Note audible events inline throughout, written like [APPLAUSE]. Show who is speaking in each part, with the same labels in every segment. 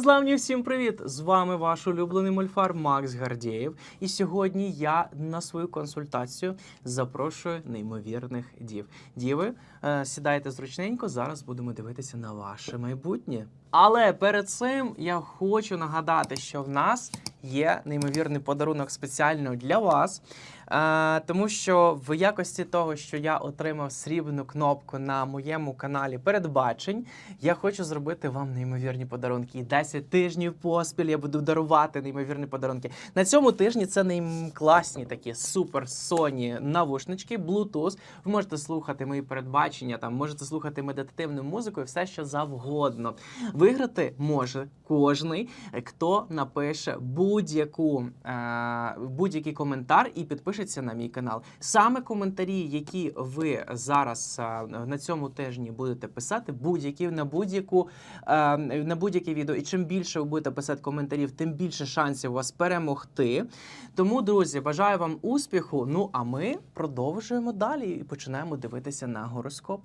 Speaker 1: Незламні, всім привіт! З вами ваш улюблений мольфар Макс Гардєєв. І сьогодні я на свою консультацію запрошую неймовірних дів. Діви, е, сідайте зручненько, зараз будемо дивитися на ваше майбутнє. Але перед цим я хочу нагадати, що в нас є неймовірний подарунок спеціально для вас. Е, тому що в якості того, що я отримав срібну кнопку на моєму каналі передбачень, я хочу зробити вам неймовірні подарунки. І 10 тижнів поспіль я буду дарувати неймовірні подарунки. На цьому тижні це нейм... класні такі супер Sony навушнички, Bluetooth. Ви можете слухати мої передбачення, там можете слухати медитативну музику і все, що завгодно. Виграти може кожний, хто напише будь-яку е, будь-який коментар і підпишеться на мій канал. Саме коментарі, які ви зараз е, на цьому тижні будете писати, будь-які на будь-яку е, на будь-яке відео. І чим більше ви будете писати коментарів, тим більше шансів у вас перемогти. Тому, друзі, бажаю вам успіху. Ну а ми продовжуємо далі і починаємо дивитися на гороскоп.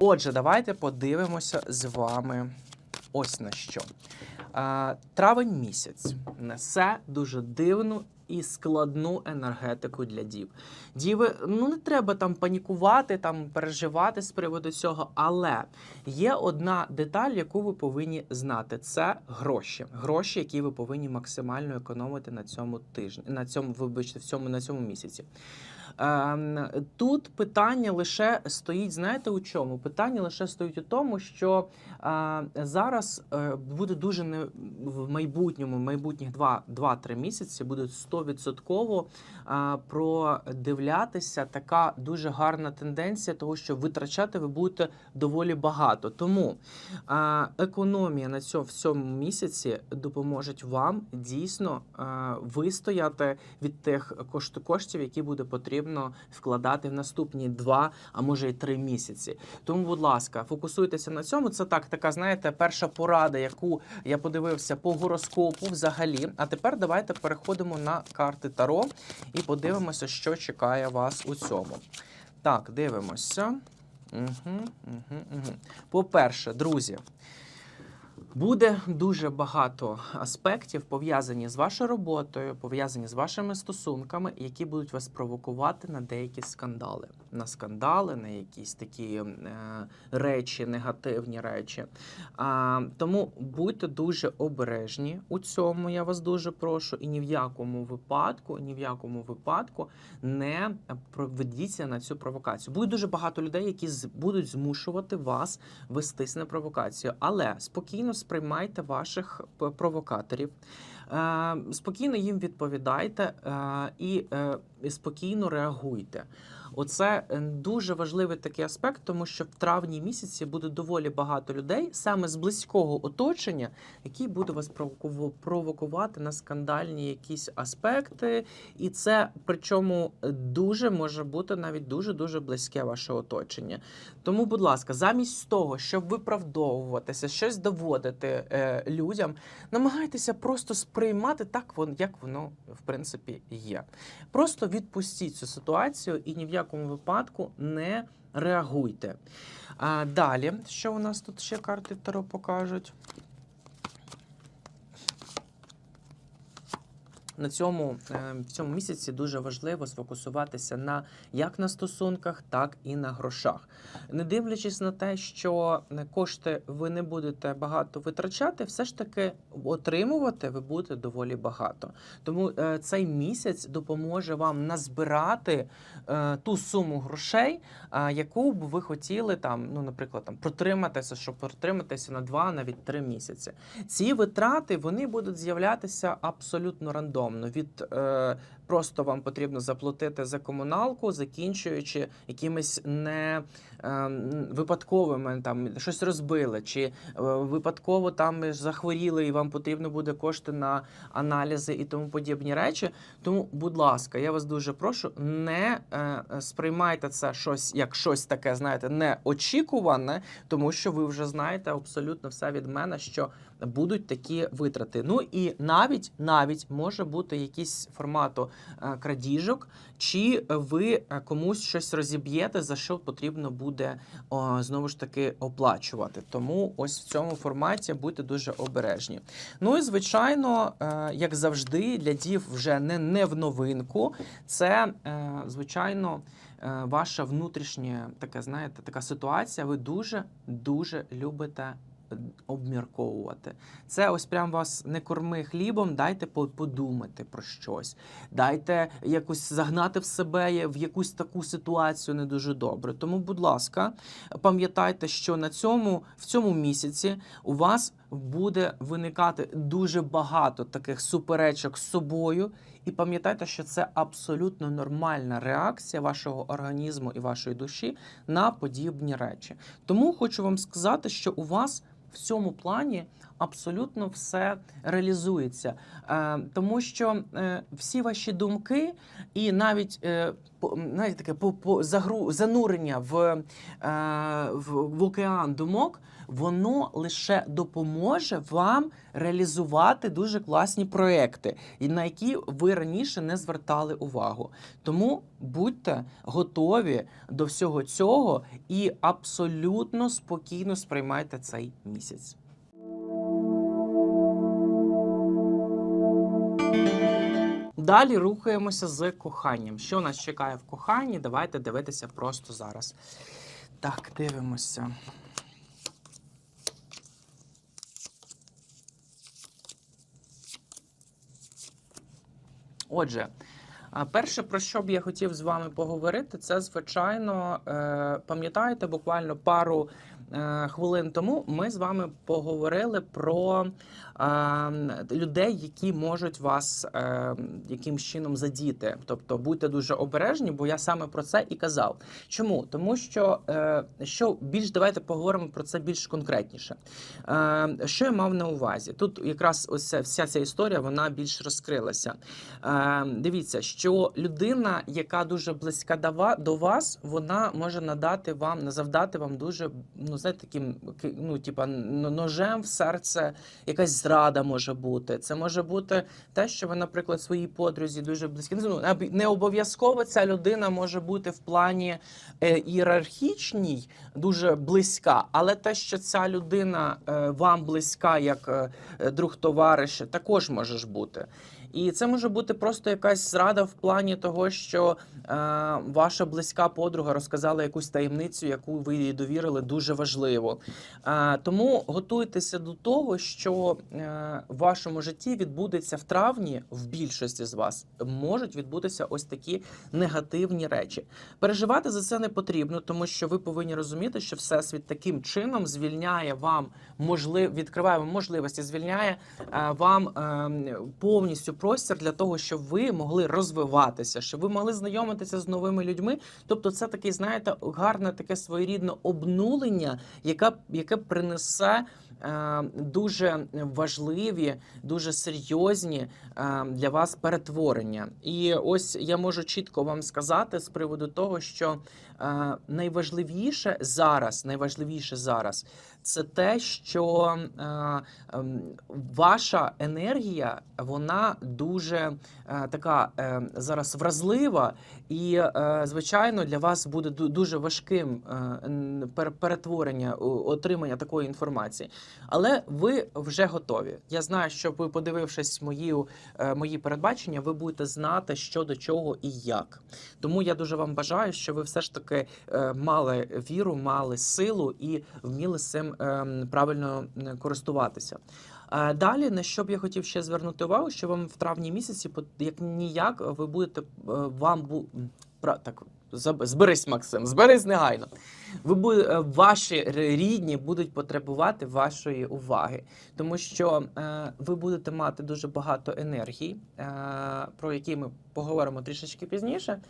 Speaker 1: Отже, давайте подивимося з вами ось на що. Травень місяць несе дуже дивну і складну енергетику для дів. Діви, ну не треба там панікувати, там переживати з приводу цього, але є одна деталь, яку ви повинні знати: це гроші. Гроші, які ви повинні максимально економити на цьому тижні, на цьому, вибачте, в цьому на цьому місяці. Ем, Тут питання лише стоїть, знаєте у чому? Питання лише стоїть у тому, що е, зараз е, буде дуже не в майбутньому, майбутніх 2-3 місяці буде 100% е, продивлятися така дуже гарна тенденція, того, що витрачати ви будете доволі багато. Тому економія на цьому в цьому місяці допоможе вам дійсно вистояти від тих кошт- коштів, які буде потрібно вкладати в наступні два, а може й три місяці. Тому, будь ласка, фокусуйтеся на цьому. Це так, така, знаєте, перша порада, яку я подивився по гороскопу взагалі. А тепер давайте переходимо на карти Таро і подивимося, що чекає вас у цьому. Так, дивимося. Угу, угу, угу. По-перше, друзі. Буде дуже багато аспектів пов'язані з вашою роботою, пов'язані з вашими стосунками, які будуть вас провокувати на деякі скандали, на скандали, на якісь такі е, речі, негативні речі. А, тому будьте дуже обережні у цьому. Я вас дуже прошу, і ні в якому випадку, ні в якому випадку не проведіться на цю провокацію. Буде дуже багато людей, які будуть змушувати вас вестись на провокацію, але спокійно сприймайте ваших провокаторів. Е, спокійно їм відповідайте е, е, і спокійно реагуйте. Оце е, дуже важливий такий аспект, тому що в травні місяці буде доволі багато людей саме з близького оточення, які будуть вас провокувати на скандальні якісь аспекти, і це причому дуже може бути навіть дуже дуже близьке ваше оточення. Тому, будь ласка, замість того, щоб виправдовуватися, щось доводити е, людям, намагайтеся просто сприймати так, як воно в принципі є. Просто відпустіть цю ситуацію і ні в якому випадку не реагуйте. А, далі, що у нас тут ще карти Таро покажуть? На цьому е, в цьому місяці дуже важливо сфокусуватися на як на стосунках, так і на грошах. Не дивлячись на те, що е, кошти ви не будете багато витрачати, все ж таки отримувати ви будете доволі багато. Тому е, цей місяць допоможе вам назбирати ту суму грошей, яку б ви хотіли там, ну, наприклад, там протриматися, щоб протриматися на два, навіть три місяці. Ці витрати вони будуть з'являтися абсолютно рандомно. Від е, просто вам потрібно заплатити за комуналку, закінчуючи якимись не е, випадковими там щось розбили, чи е, випадково там захворіли, і вам потрібно буде кошти на аналізи і тому подібні речі. Тому, будь ласка, я вас дуже прошу, не е, сприймайте це щось як щось таке, знаєте, неочікуване, тому що ви вже знаєте абсолютно все від мене, що будуть такі витрати. Ну і навіть навіть може бути якийсь формату е, крадіжок, чи ви е, комусь щось розіб'єте, за що потрібно буде знову ж таки оплачувати. Тому ось в цьому форматі будьте дуже обережні. Ну і звичайно, е, як завжди, для дів вже не, не в новинку. Це е, звичайно. е, Ваша внутрішня така, знаєте, така ситуація. Ви дуже дуже любите е, обмірковувати. Це ось прям вас не корми хлібом, дайте подумати про щось. Дайте якось загнати в себе в якусь таку ситуацію не дуже добре. Тому, будь ласка, пам'ятайте, що на цьому в цьому місяці у вас буде виникати дуже багато таких суперечок з собою. І пам'ятайте, що це абсолютно нормальна реакція вашого організму і вашої душі на подібні речі. Тому хочу вам сказати, що у вас в цьому плані абсолютно все реалізується, е, тому що е, всі ваші думки і навіть е, по- навіть таке по, по загру, занурення в, в, в океан думок, воно лише допоможе вам реалізувати дуже класні проекти, на які ви раніше не звертали увагу. Тому будьте готові до всього цього і абсолютно спокійно сприймайте цей місяць. Далі рухаємося з коханням. Що нас чекає в коханні? Давайте дивитися просто зараз. Так, дивимося. Отже, перше, про що б я хотів з вами поговорити, це звичайно, е, пам'ятаєте, буквально пару хвилин тому ми з вами поговорили про е, людей, які можуть вас е, якимсь чином задіти. Тобто будьте дуже обережні, бо я саме про це і казав. Чому? Тому що е, що більш давайте поговоримо про це більш конкретніше. Е, що я мав на увазі? Тут якраз ось вся ця історія вона більш розкрилася. Е, дивіться, що людина, яка дуже близька до вас, вона може надати вам, завдати вам дуже, ну знаєте, таким ки- ну, типа ножем в серце, якась зрада може бути. Це може бути те, що ви, наприклад, своїй подрузі дуже близькі. Ну, не- не обов'язково ця людина може бути в плані е, ієрархічній, дуже близька, але те, що ця людина е, вам близька, як е, друг товариш, також може бути. І це може бути просто якась зрада в плані того, що е, ваша близька подруга розказала якусь таємницю, яку ви їй довірили, дуже важливо. Е, тому готуйтеся до того, що е, в вашому житті відбудеться в травні, в більшості з вас можуть відбутися ось такі негативні речі. Переживати за це не потрібно, тому що ви повинні розуміти, що всесвіт таким чином звільняє вам можлив, відкриває вам можливості, звільняє е, вам е, повністю простір для того, щоб ви могли розвиватися, щоб ви могли знайомитися з новими людьми. Тобто, це такий, знаєте, гарне таке своєрідне обнулення, яке, яке принесе. Е, Дуже важливі, дуже серйозні е, для вас перетворення. І ось я можу чітко вам сказати з приводу того, що е, найважливіше зараз, найважливіше зараз це те, що ем, ваша енергія вона дуже така е, зараз вразлива, і е, звичайно для вас буде дуже важким е, перетворення отримання такої інформації. Але ви вже готові. Я знаю, що ви, подивившись мої, е, мої передбачення, ви будете знати, що до чого і як. Тому я дуже вам бажаю, що ви все ж таки мали віру, мали силу і вміли цим ем, правильно користуватися. Е, Далі, на що б я хотів ще звернути увагу, що вам в травні місяці, як ніяк, ви будете е, вам бу... так. Зберись, Максим, зберись негайно. Ви е, ваші рідні будуть потребувати вашої уваги, тому що е, ви будете мати дуже багато енергії, е, про які ми поговоримо трішечки пізніше.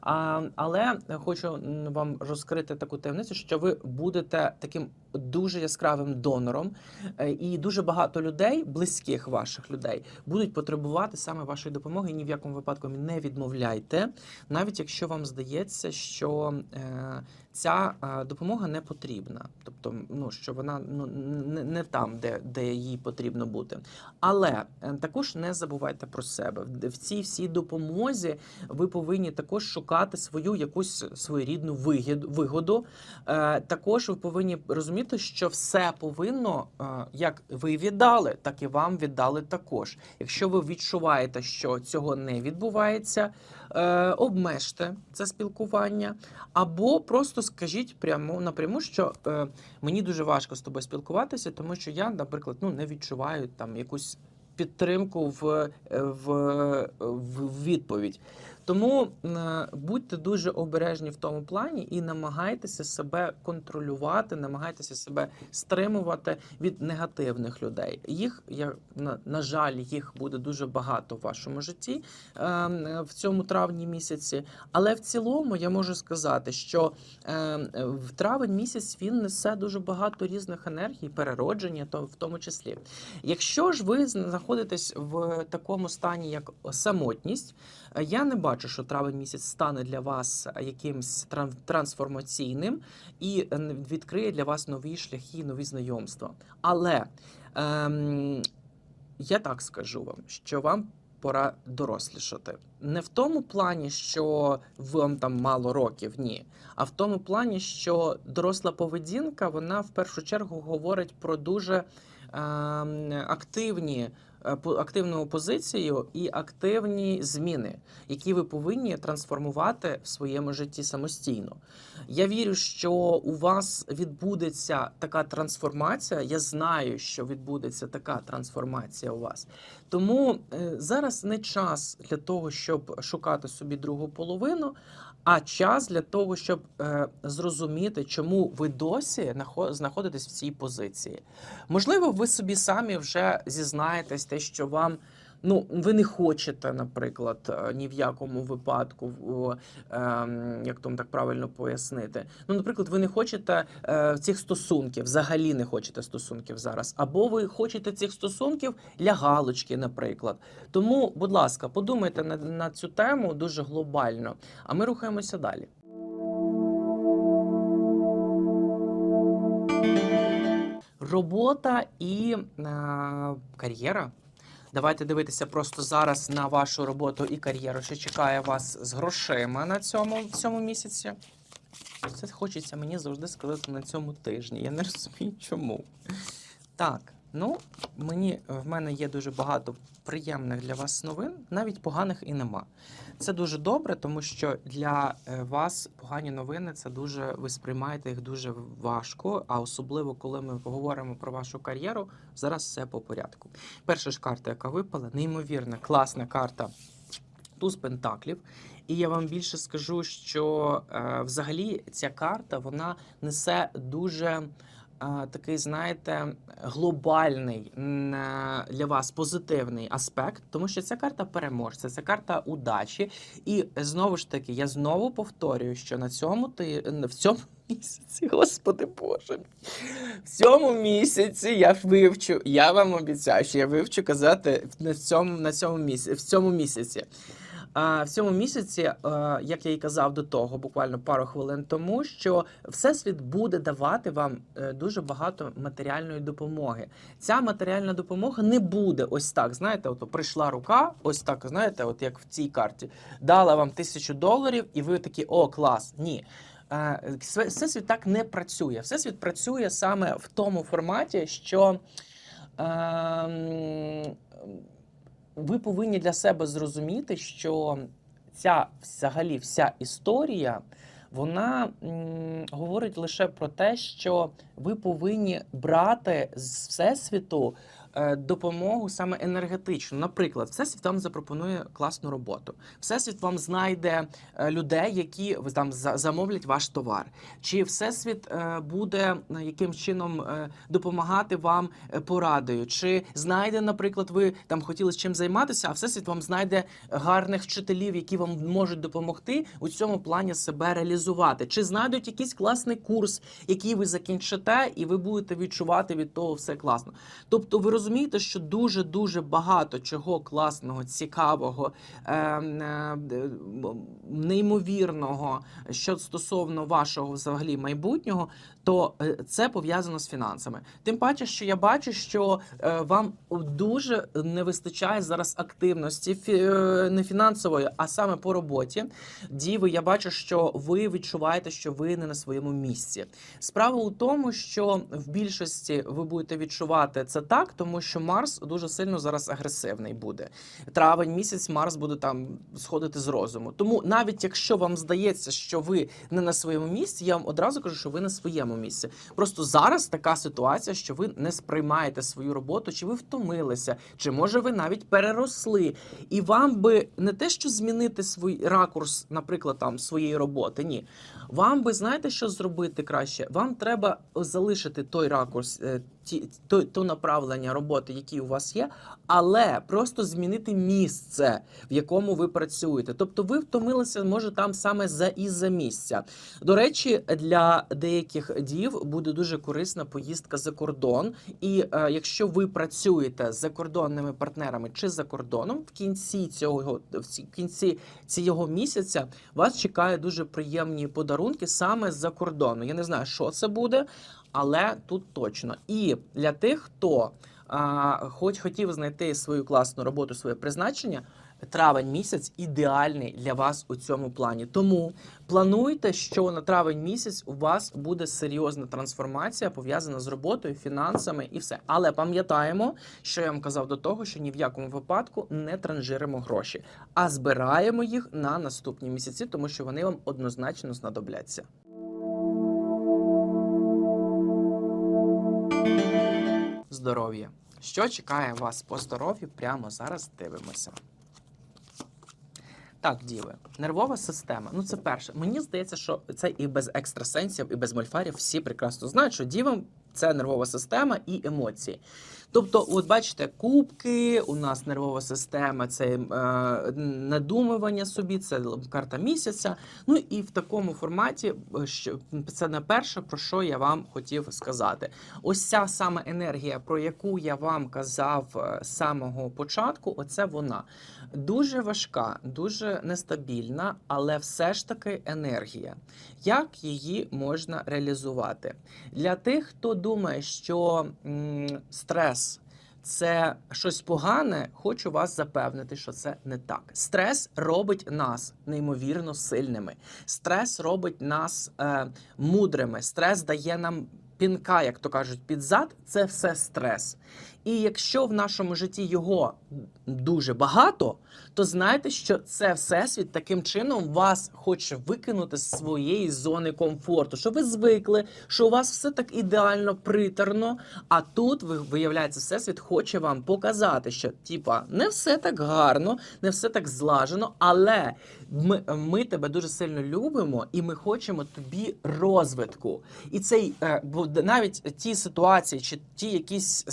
Speaker 1: А, але хочу вам розкрити таку таємницю, що ви будете таким дуже яскравим донором, е, і дуже багато людей, близьких ваших людей, будуть потребувати саме вашої допомоги. Ні в якому випадку не відмовляйте, навіть якщо вам здається, що е, ця е, допомога не потрібна, тобто, ну що вона ну не, там, де, де їй потрібно бути. Але також не забувайте про себе. В цій всій допомозі ви повинні також шукати свою якусь своєрідну вигоду. Також ви повинні розуміти, що все повинно, е, як ви віддали, так і вам віддали також. Якщо ви відчуваєте, що цього не відбувається, е, обмежте це спілкування, або просто скажіть прямо напряму, що е, мені дуже важко з тобою спілкуватися, тому що я, наприклад, ну не відчуваю там якусь підтримку в, в, в відповідь. Тому е, будьте дуже обережні в тому плані і намагайтеся себе контролювати, намагайтеся себе стримувати від негативних людей. Їх я на, на жаль, їх буде дуже багато в вашому житті е, в цьому травні місяці. Але в цілому я можу сказати, що е, в травень місяць він несе дуже багато різних енергій, переродження, то в тому числі. Якщо ж ви знаходитесь в такому стані, як самотність, я не бачу, що травень місяць стане для вас якимсь трансформаційним і е, відкриє для вас нові шляхи, нові знайомства. Але ем, я так скажу вам, що вам пора дорослішати. Не в тому плані, що вам там мало років, ні. А в тому плані, що доросла поведінка, вона в першу чергу говорить про дуже ем, активні. Е, по- Активну позицію і активні зміни, які ви повинні трансформувати в своєму житті самостійно. Я вірю, що у вас відбудеться така трансформація. Я знаю, що відбудеться така трансформація у вас. Тому е, зараз не час для того, щоб шукати собі другу половину, а час для того, щоб е, зрозуміти, чому ви досі знаходитесь в цій позиції. Можливо, ви собі самі вже зізнаєтесь те, що вам. Ну, ви не хочете, наприклад, е, ні в якому випадку, ем, як там так правильно пояснити. Ну, наприклад, ви не хочете е, цих стосунків, взагалі не хочете стосунків зараз, або ви хочете цих стосунків для галочки, наприклад. Тому, будь ласка, подумайте на, на цю тему дуже глобально. А ми рухаємося далі. Робота і е, кар'єра. Давайте дивитися просто зараз на вашу роботу і кар'єру, що чекає вас з грошима на цьому в цьому місяці. Це хочеться мені завжди сказати на цьому тижні. Я не розумію, чому. Так, ну мені в мене є дуже багато приємних для вас новин, навіть поганих і нема. Це дуже добре, тому що для е, вас погані новини це дуже ви сприймаєте їх дуже важко. А особливо коли ми поговоримо про вашу кар'єру, зараз все по порядку. Перша ж карта, яка випала, неймовірна, класна карта. Туз Пентаклів. І я вам більше скажу, що е, взагалі ця карта вона несе дуже такий, знаєте, глобальний для вас позитивний аспект, тому що ця карта переможця, це карта удачі. І знову ж таки, я знову повторюю, що на цьому ти в цьому [LAUGHS] місяці, господи Боже, в цьому місяці я вивчу. Я вам обіцяю, що я вивчу казати на цьому на цьому місяці в цьому місяці. А в цьому місяці, е, як я і казав до того, буквально пару хвилин тому, що всесвіт буде давати вам е, дуже багато матеріальної допомоги. Ця матеріальна допомога не буде ось так. Знаєте, от прийшла рука, ось так, знаєте, от як в цій карті, дала вам тисячу доларів, і ви такі, о, клас. Ні. Е, Всесвіт так не працює. Всесвіт працює саме в тому форматі, що. ем, ви повинні для себе зрозуміти, що ця взагалі вся історія. Вона м, говорить лише про те, що ви повинні брати з всесвіту допомогу саме енергетичну. Наприклад, всесвіт вам запропонує класну роботу. Всесвіт вам знайде е, людей, які там замовлять ваш товар. Чи всесвіт е, буде е, яким чином е, допомагати вам е, порадою? Чи знайде, наприклад, ви там хотіли з чим займатися, а всесвіт вам знайде гарних вчителів, які вам можуть допомогти у цьому плані себе реалізувати? Чи знайдуть якийсь класний курс, який ви закінчите, і ви будете відчувати від того все класно? Тобто, ви розумієте, що дуже дуже багато чого класного, цікавого, е, е, неймовірного, що стосовно вашого взагалі майбутнього, то е, це пов'язано з фінансами. Тим паче, що я бачу, що е, вам дуже не вистачає зараз активності е, не фінансової, а саме по роботі. Діви, я бачу, що ви відчуваєте, що ви не на своєму місці. Справа у тому, що в більшості ви будете відчувати це так, тому що Марс дуже сильно зараз агресивний буде. Травень місяць Марс буде там сходити з розуму. Тому навіть якщо вам здається, що ви не на своєму місці, я вам одразу кажу, що ви на своєму місці. Просто зараз така ситуація, що ви не сприймаєте свою роботу, чи ви втомилися, чи може ви навіть переросли. І вам би не те, що змінити свій ракурс, наприклад, там своєї роботи. Ні. Вам би знаєте, що зробити краще? Вам треба залишити той ракурс, е, ті, то, то направлення роботи, які у вас є, але просто змінити місце, в якому ви працюєте. Тобто ви втомилися, може, там саме за із-за місця. До речі, для деяких дів буде дуже корисна поїздка за кордон. І е, якщо ви працюєте з закордонними партнерами чи за кордоном, в кінці цього в кінці цього місяця вас чекає дуже приємні подарунки саме з-за кордону. Я не знаю, що це буде, але тут точно. І для тих, хто а, хоч хотів знайти свою класну роботу, своє призначення. Травень місяць ідеальний для вас у цьому плані. Тому плануйте, що на травень місяць у вас буде серйозна трансформація пов'язана з роботою, фінансами і все. Але пам'ятаємо, що я вам казав до того, що ні в якому випадку не транжиримо гроші, а збираємо їх на наступні місяці, тому що вони вам однозначно знадобляться. Здоров'я. Що чекає вас по здоров'ю? Прямо зараз дивимося. Так, діви, нервова система. Ну, це перше. Мені здається, що це і без екстрасенсів, і без мольфарів всі прекрасно знають, що дівам це нервова система і емоції. Тобто, от бачите, кубки, у нас нервова система, це е, надумування собі, це карта місяця. Ну і в такому форматі, е, що це не перше, про що я вам хотів сказати. Ось ця саме енергія, про яку я вам казав е, з самого початку, оце вона дуже важка, дуже нестабільна, але все ж таки енергія. Як її можна реалізувати? Для тих, хто думає, що м, стрес це щось погане, хочу вас запевнити, що це не так. Стрес робить нас неймовірно сильними. Стрес робить нас е, мудрими. Стрес дає нам пінка, як то кажуть, під зад. Це все стрес. І якщо в нашому житті його дуже багато, то знайте, що це всесвіт таким чином вас хоче викинути з своєї зони комфорту, що ви звикли, що у вас все так ідеально притерно. А тут ви виявляється, всесвіт хоче вам показати, що типа не все так гарно, не все так злажено, але ми, ми тебе дуже сильно любимо, і ми хочемо тобі розвитку. І цей е, навіть ті ситуації, чи ті якісь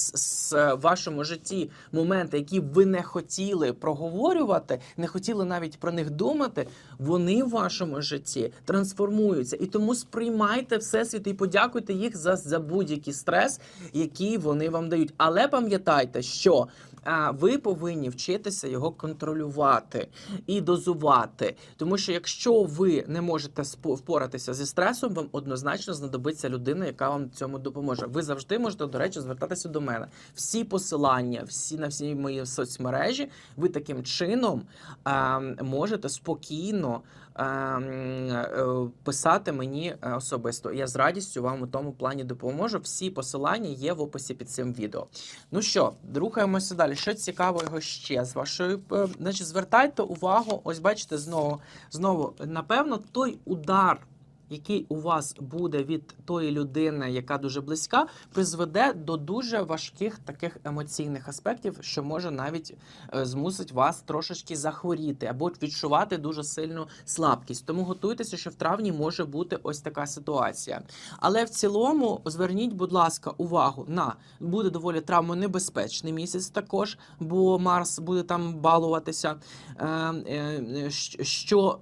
Speaker 1: в вашому житті моменти, які ви не хотіли проговорювати, не хотіли навіть про них думати, вони в вашому житті трансформуються. І тому сприймайте всесвіт і подякуйте їх за, за будь-який стрес, який вони вам дають. Але пам'ятайте, що ви повинні вчитися його контролювати і дозувати. Тому що якщо ви не можете впоратися зі стресом, вам однозначно знадобиться людина, яка вам цьому допоможе. Ви завжди можете, до речі, звертатися до мене. Всі посилання, всі на всі мої соцмережі, ви таким чином а, можете спокійно писати мені е, особисто. Я з радістю вам у тому плані допоможу. Всі посилання є в описі під цим відео. Ну що, рухаємося далі. Що цікавого ще з вашої е, значить, звертайте увагу. Ось бачите, знову знову напевно той удар. Який у вас буде від тої людини, яка дуже близька, призведе до дуже важких таких емоційних аспектів, що може навіть е, змусить вас трошечки захворіти або відчувати дуже сильну слабкість. Тому готуйтеся, що в травні може бути ось така ситуація. Але в цілому зверніть, будь ласка, увагу на буде доволі травмонебезпечний місяць також, бо Марс буде там балуватися. Е, е, що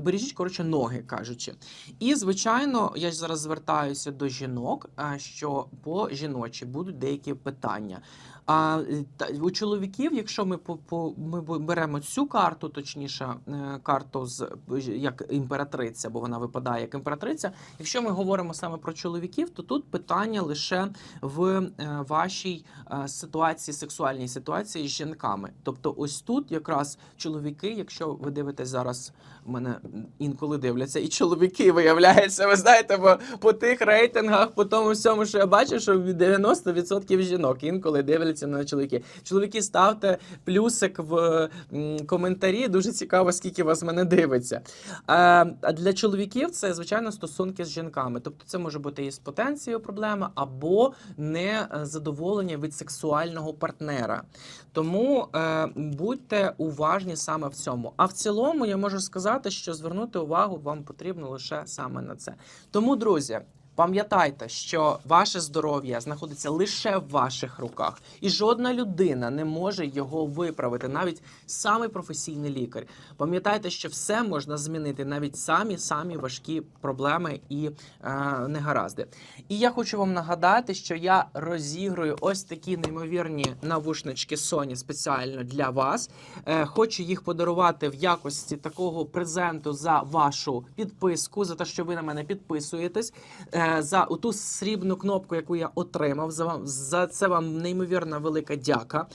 Speaker 1: бережіть коротше ноги, кажучи. І звичайно, я ж зараз звертаюся до жінок, е, що по жіночі будуть деякі питання. А у чоловіків, якщо ми по, по ми беремо цю карту, точніше, е, карту з як імператриця, бо вона випадає як імператриця. Якщо ми говоримо саме про чоловіків, то тут питання лише в е, вашій е, ситуації, сексуальній ситуації з жінками. Тобто, ось тут якраз чоловіки, якщо ви дивитесь зараз, мене інколи дивляться, і чоловіки виявляється, ви знаєте, бо по тих рейтингах, по тому всьому, що я бачу, що 90% жінок інколи дивляться на чоловіки. Чоловіки, ставте плюсик в коментарі. Дуже цікаво, скільки вас мене дивиться. Е, А для чоловіків це звичайно стосунки з жінками. Тобто, це може бути і з потенцією проблема, або незадоволення від сексуального партнера. Тому е, будьте уважні саме в цьому. А в цілому я можу сказати, що звернути увагу вам потрібно лише саме на це. Тому, друзі. Пам'ятайте, що ваше здоров'я знаходиться лише в ваших руках, і жодна людина не може його виправити, навіть самий професійний лікар. Пам'ятайте, що все можна змінити, навіть самі самі важкі проблеми і е, негаразди. І я хочу вам нагадати, що я розіграю ось такі неймовірні навушнички Sony спеціально для вас. Е, хочу їх подарувати в якості такого презенту за вашу підписку, за те, що ви на мене підписуєтесь, е, за ту срібну кнопку, яку я отримав. За вам за це вам неймовірна велика дяка.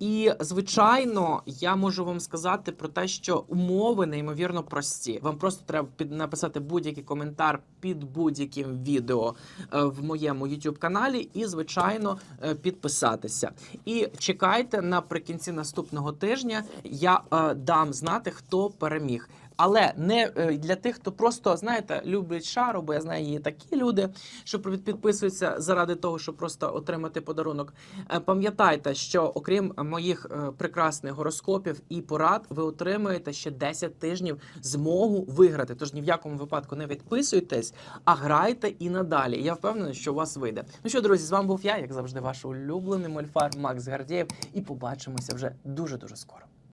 Speaker 1: І звичайно, я можу вам сказати про те, що умови неймовірно прості. Вам просто треба під написати будь-який коментар під будь-яким відео е, в моєму youtube каналі, і звичайно е, підписатися. І чекайте наприкінці наступного тижня. Я е, дам знати, хто переміг. Але не е, для тих, хто просто знаєте, любить шару, бо я знаю, є такі люди, що під- підписуються заради того, щоб просто отримати подарунок. Е, Пам'ятайте, що окрім моїх е, прекрасних гороскопів і порад, ви отримаєте ще 10 тижнів змогу виграти. Тож ні в якому випадку не відписуйтесь, а грайте і надалі. Я впевнений, що у вас вийде. Ну що, друзі, з вами був я, як завжди, ваш улюблений мольфар Макс Гардєєв, і побачимося вже дуже дуже скоро.